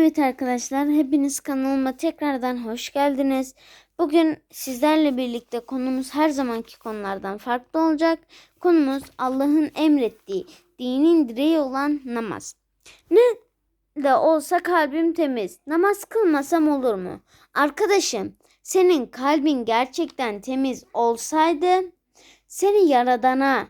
Evet arkadaşlar, hepiniz kanalıma tekrardan hoş geldiniz. Bugün sizlerle birlikte konumuz her zamanki konulardan farklı olacak. Konumuz Allah'ın emrettiği, dinin direği olan namaz. Ne de olsa kalbim temiz. Namaz kılmasam olur mu? Arkadaşım, senin kalbin gerçekten temiz olsaydı seni yaradana,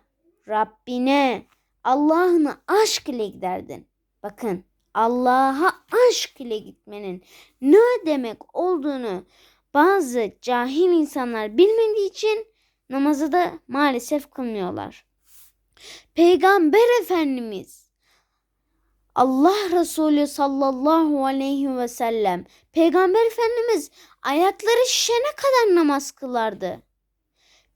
Rabbine, Allah'ına aşk ile giderdin. Bakın Allah'a aşk ile gitmenin ne demek olduğunu bazı cahil insanlar bilmediği için namazı da maalesef kılmıyorlar. Peygamber Efendimiz Allah Resulü sallallahu aleyhi ve sellem Peygamber Efendimiz ayakları şişene kadar namaz kılardı.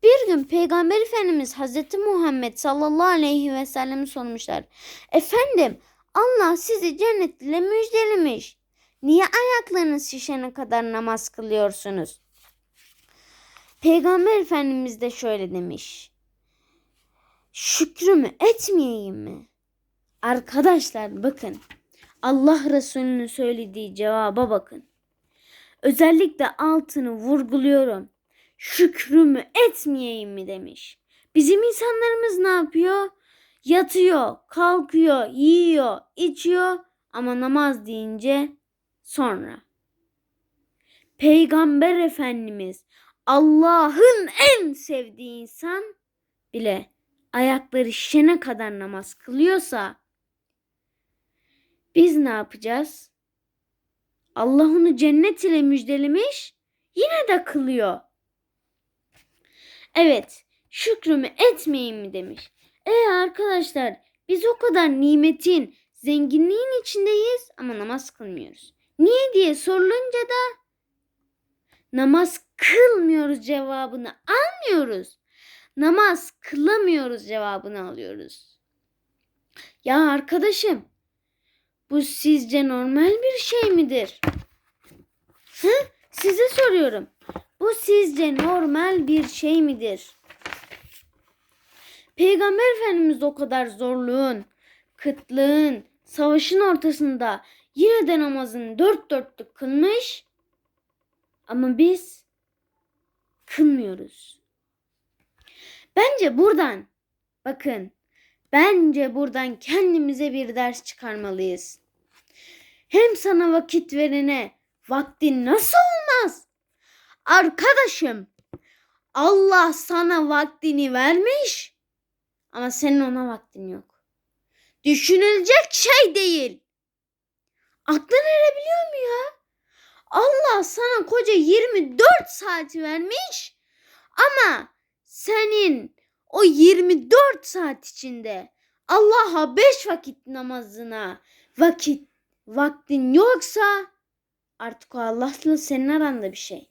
Bir gün Peygamber Efendimiz Hazreti Muhammed sallallahu aleyhi ve sellem'i sormuşlar. Efendim Allah sizi cennet ile müjdelemiş. Niye ayaklarınız şişene kadar namaz kılıyorsunuz? Peygamber Efendimiz de şöyle demiş. Şükrümü etmeyeyim mi? Arkadaşlar bakın. Allah Resulü'nün söylediği cevaba bakın. Özellikle altını vurguluyorum. Şükrümü etmeyeyim mi demiş. Bizim insanlarımız ne yapıyor? Yatıyor, kalkıyor, yiyor, içiyor ama namaz deyince sonra. Peygamber Efendimiz Allah'ın en sevdiği insan bile ayakları şişene kadar namaz kılıyorsa biz ne yapacağız? Allah onu cennet ile müjdelemiş yine de kılıyor. Evet şükrümü etmeyin mi demiş. E arkadaşlar biz o kadar nimetin, zenginliğin içindeyiz ama namaz kılmıyoruz. Niye diye sorulunca da namaz kılmıyoruz cevabını almıyoruz. Namaz kılamıyoruz cevabını alıyoruz. Ya arkadaşım bu sizce normal bir şey midir? Hı? Size soruyorum. Bu sizce normal bir şey midir? Peygamber Efendimiz o kadar zorluğun, kıtlığın, savaşın ortasında yine de namazını dört dörtlük kılmış. Ama biz kılmıyoruz. Bence buradan bakın bence buradan kendimize bir ders çıkarmalıyız. Hem sana vakit verene vaktin nasıl olmaz? Arkadaşım Allah sana vaktini vermiş ama senin ona vaktin yok. Düşünülecek şey değil. Aklın erebiliyor mu ya? Allah sana koca 24 saati vermiş ama senin o 24 saat içinde Allah'a 5 vakit namazına vakit vaktin yoksa artık o Allah'la senin aranda bir şey.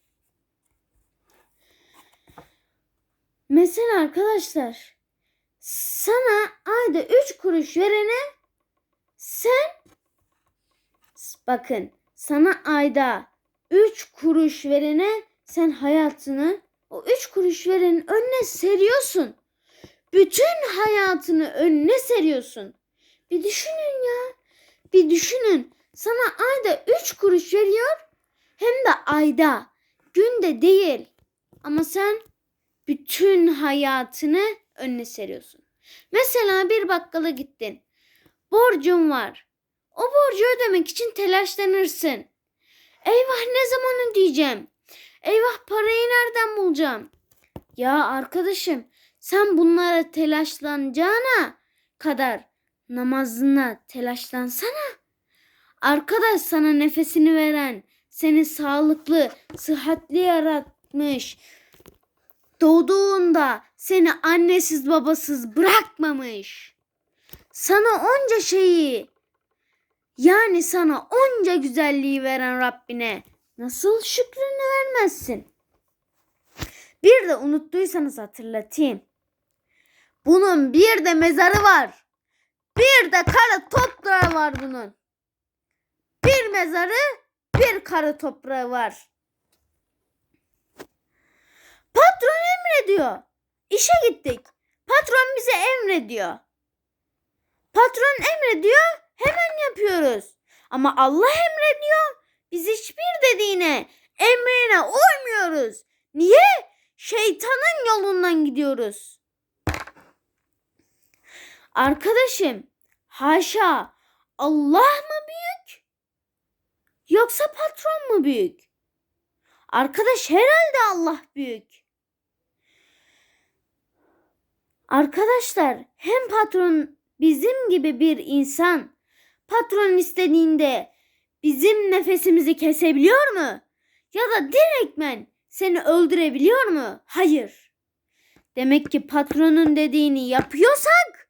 Mesela arkadaşlar sana ayda 3 kuruş verene sen bakın sana ayda 3 kuruş verene sen hayatını o 3 kuruş verenin önüne seriyorsun. Bütün hayatını önüne seriyorsun. Bir düşünün ya. Bir düşünün. Sana ayda 3 kuruş veriyor hem de ayda. Günde değil. Ama sen bütün hayatını önüne seriyorsun. Mesela bir bakkala gittin. Borcun var. O borcu ödemek için telaşlanırsın. Eyvah ne zaman ödeyeceğim? Eyvah parayı nereden bulacağım? Ya arkadaşım sen bunlara telaşlanacağına kadar namazına telaşlansana. Arkadaş sana nefesini veren, seni sağlıklı, sıhhatli yaratmış. Doğduğunda seni annesiz babasız bırakmamış. Sana onca şeyi yani sana onca güzelliği veren Rabbine nasıl şükrünü vermezsin? Bir de unuttuysanız hatırlatayım. Bunun bir de mezarı var. Bir de kara toprağı var bunun. Bir mezarı, bir kara toprağı var. Patron emrediyor. İşe gittik. Patron bize emrediyor. Patron emrediyor, hemen yapıyoruz. Ama Allah emrediyor. Biz hiçbir dediğine, emrine uymuyoruz. Niye? Şeytanın yolundan gidiyoruz. Arkadaşım, haşa Allah mı büyük? Yoksa patron mu büyük? Arkadaş herhalde Allah büyük. Arkadaşlar hem patron bizim gibi bir insan patron istediğinde bizim nefesimizi kesebiliyor mu? Ya da direktmen seni öldürebiliyor mu? Hayır. Demek ki patronun dediğini yapıyorsak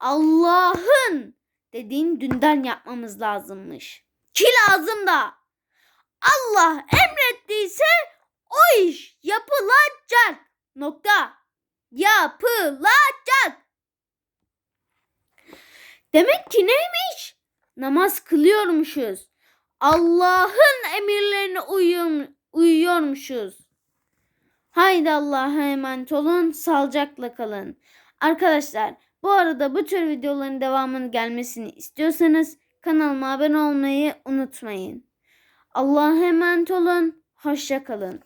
Allah'ın dediğin dünden yapmamız lazımmış. Ki lazım da. Allah emrettiyse o iş yapılacak. Nokta. Yapılacak. Demek ki neymiş? Namaz kılıyormuşuz. Allah'ın emirlerine uyuyor, uyuyormuşuz. Haydi Allah'a emanet olun. Sağlıcakla kalın. Arkadaşlar bu arada bu tür videoların devamının gelmesini istiyorsanız kanalıma abone olmayı unutmayın. Allah'a emanet olun. Hoşça kalın.